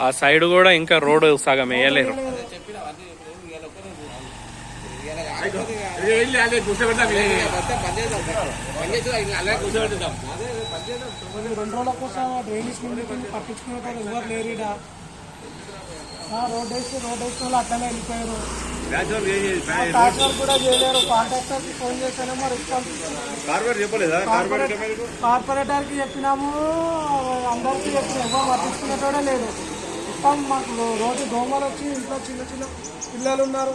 ఆ సైడ్ కూడా ఇంకా రోడ్ సగం వేయలేరు. ఇవాళ అదే కూర్చోబెడతాం మొత్తం పని చేద్దాం అలాగే కూర్చోబెట్టుదాం రెండు రోజుల కోసం డ్రైనేజ్ ముందుకు పట్టించుకునే ఎవరు లేరు రోడ్ వేసి రోడ్ వేసిన వాళ్ళు అట్లనే వెళ్ళిపోయారు ట్రాక్టర్ కూడా చేయలేరు కాంట్రాక్టర్కి ఫోన్ చేశానేమో రెస్పాన్స్ కార్పొరేట్ కార్పొరేటర్కి చెప్పినాము అందరికీ చెప్పిన ఎవరు పట్టించుకునేటోడే లేదు మొత్తం మాకు రోజు దోమలు వచ్చి ఇంట్లో చిన్న చిన్న పిల్లలు ఉన్నారు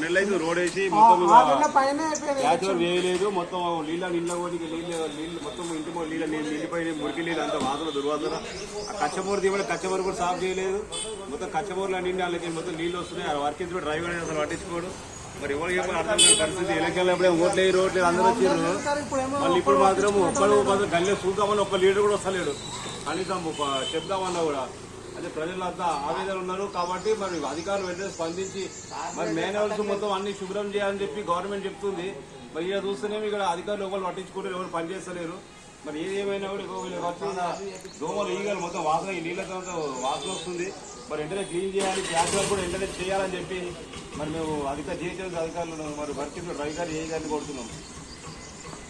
ఆరు నెలలు అయితే రోడ్ వేసి మొత్తం చేయలేదు మొత్తం నీళ్ళ నీళ్ళ కొద్దిగా నీళ్ళు నీళ్ళు మొత్తం ఇంటి నీళ్ళ నీళ్ళు నిండిపోయి మురికి నీళ్ళు అంత వాసన దుర్వాసన. ఆ కచ్చమూరు దిగడం కచ్చమూరు కూడా సాఫ్ చేయలేదు. మొత్తం కచ్చమూరులో నిండి వాళ్ళకి మొత్తం నీళ్ళు వస్తున్నాయి. ఆ వర్క్ ఇచ్చి డ్రైవర్ అసలు పట్టించుకోడు. మరి ఎవరు చెప్పాలి అర్థం కాని పరిస్థితి. ఎలక్షన్ అప్పుడే ఓట్లు రోడ్లు అందరూ వచ్చారు మళ్ళీ ఇప్పుడు మాత్రం ఒక్కడు మాత్రం గల్లె చూద్దామని ఒక్క లీడర్ కూడా వస్తలేడు. కనీసం చెప్దామన్నా కూడా. అంటే ప్రజలంతా ఆవేదన ఉన్నారు కాబట్టి మరి అధికారులు వెంటనే స్పందించి మరి మేనవల్స్ మొత్తం అన్ని శుభ్రం చేయాలని చెప్పి గవర్నమెంట్ చెప్తుంది. మరి ఇలా చూస్తేనేమి ఇక్కడ అధికారులు ఎవరు పట్టించుకుంటారు ఎవరు పనిచేస్తలేరు మరి ఏది ఏమైనా కూడా వచ్చిన దోమలు ఈగలు మొత్తం వాసన ఈ నీళ్ళతో అంతా వాసన వస్తుంది. మరి వెంటనే క్లీన్ చేయాలి గ్యాస్ కూడా వెంటనే చేయాలని చెప్పి మరి మేము అధికార జీహెచ్ఎంసీ అధికారులను మరి వర్క్ డ్రైవర్ ఏ గారిని కొడుతున్నాం